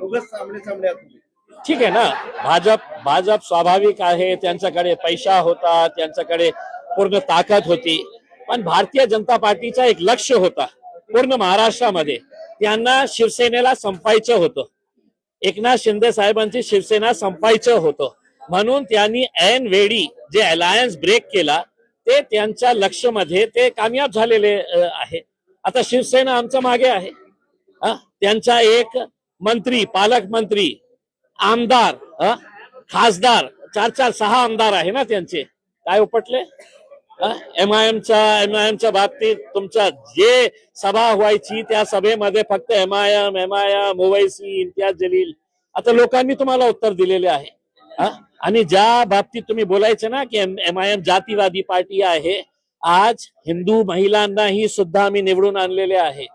सामने सामने आहात तुम्ही. ठीक आहे ना? भाजप भाजप स्वाभाविक आहे त्यांच्याकडे पैसा होता त्यांच्याकडे पूर्ण ताकद होती. पण भारतीय जनता पार्टीचा एक लक्ष होता पूर्ण महाराष्ट्रामध्ये. त्यांना शिवसेनेला संपायचं होतं. एकनाथ शिंदे साहेबांची शिवसेना संपायचं होतं. म्हणून त्यांनी ऐन वेळी जे अलायन्स ब्रेक केला ते त्यांच्या लक्षमध्ये ते कामयाब झालेले आहे. आता शिवसेना आमच्या मागे आहे. त्यांचा एक मंत्री पालकमंत्री आमदार खासदार चार चार सहा आमदार आहे ना त्यांचे. काय उपटले? एम आय एमच्या एम आय एमच्या बाबतीत तुमच्या जे सभा व्हायची त्या सभेमध्ये फक्त M I M M I M Owaisi Imtiaz Jaleel. आता लोकांनी तुम्हाला उत्तर दिलेले आहे. हा? आणि ज्या बाबतीत तुम्ही बोलायचे ना की एम आय एम जातीवादी पार्टी आहे आज हिंदू महिलांनाही सुद्धा आम्ही निवडून आणलेले आहे.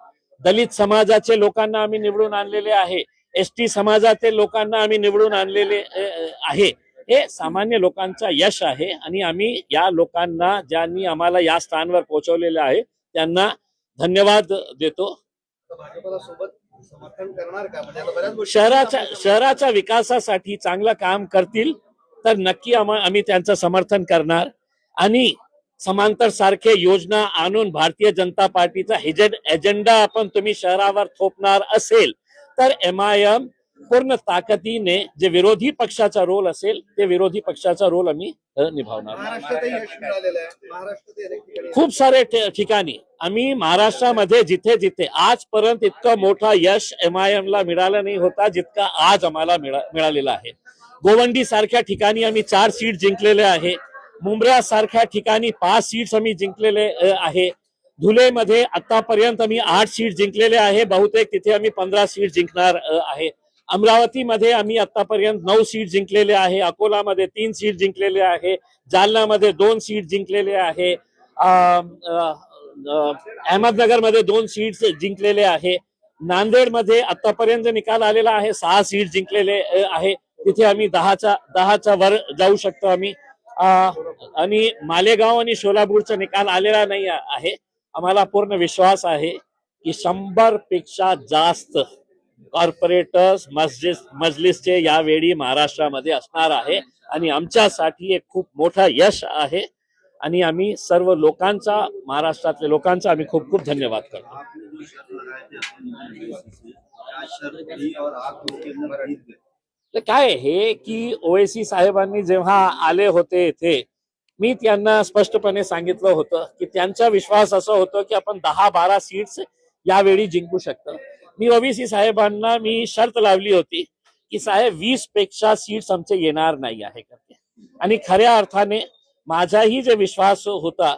दलित समाजाचे लोकांना आम्ही निवडून आणलेले आहे. एस टी समाजातील लोकांना आम्ही निवडून आणलेले आहे. हे सामान्य लोकांचा यश आहे आणि आम्ही या लोकांना ज्यांनी आम्हाला या स्थानावर पोहोचवलेलं आहे त्यांना धन्यवाद देतो. म्हणजे शहराच्या शहराच्या विकासासाठी चांगलं काम करतील तर नक्की आम्हा- आम्ही त्यांचं समर्थन करणार. आणि समांतर सारखे योजना आणून भारतीय जनता पार्टीचा हेजेड एजेंडा आपण तुम्ही शहरावर थोपणार असेल तर एम आय एम पूर्ण ताकदीने जे विरोधी पक्षाचा रोल असेल ते विरोधी पक्षाचा रोल आम्ही निभावणार खूप सारे ठिकाणी. आम्ही महाराष्ट्रामध्ये जिथे जिथे आजपर्यंत इतकं मोठा यश एम आय एम ला मिळाला नाही होता जितका आज आम्हाला मिळा- मिळालेला आहे. गोवंडी सारख्या ठिकाणी आम्ही चार सीट जिंकलेले आहे. मुंब्रा सारख्या ठिकाणी पाच सीट्स आम्ही जिंकलेले आहे. धुलेमध्ये आतापर्यंत आम्ही आठ सीट जिंकलेले आहे. बहुतेक तिथे आम्ही पंधरा सीट जिंकणार आहे. अमरावतीमध्ये आम्ही आतापर्यंत नऊ सीट जिंकलेले आहे. अकोलामध्ये तीन सीट जिंकलेले आहे. जालनामध्ये दोन सीट जिंकलेले आहे. अहमदनगरमध्ये दोन सीट जिंकलेले आहे. नांदेडमध्ये आतापर्यंत निकाल आलेला आहे. सहा सीट जिंकलेले आहे. तिथे आम्ही दहाच्या दहाच्या वर जाऊ शकतो आम्ही. आणि मालेगाव आणि सोलापूरचा निकाल आलेला नाही आहे. आम्हाला पूर्ण विश्वास आहे की शंभरपेक्षा जास्त कॉर्पोरेटर्स मस्जिद मजलिसचे यावेळी महाराष्ट्रामध्ये असणार आहे. आणि आमच्यासाठी एक खूप मोठा यश आहे. आणि आम्ही सर्व लोकांचा महाराष्ट्रातल्या लोकांचा आम्ही खूप खूप धन्यवाद करतो. तर काय हे की ओएसी साहेबांनी जेव्हा आले होते इथे मी त्यांना स्पष्टपणे सांगितलं होतं की त्यांचा विश्वास असं होतं की आपण दहा बारा सीट्स यावेळी जिंकू शकतो. मी ओबीसी साहेबांना मी शर्त लावली होती की साहेब वीसपेक्षा सीट्स आमचे येणार नाही आहे. करते आणि खऱ्या अर्थाने माझाही जे विश्वास होता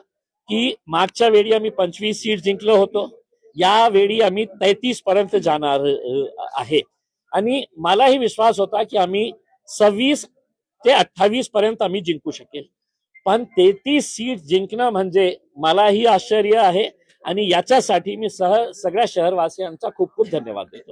की मागच्या वेळी आम्ही पंचवीस सीट जिंकलो होतो यावेळी आम्ही तैतीस पर्यंत जाणार आहे. आणि मलाही विश्वास होता की आम्ही सव्वीस ते अठ्ठावीस पर्यंत आम्ही जिंकू शकेल. पण तेहतीस सीट जिंकणं म्हणजे मलाही आश्चर्य आहे आणि याच्यासाठी मी सह सगळ्या शहरवासियांचा खूप खूप धन्यवाद देतो.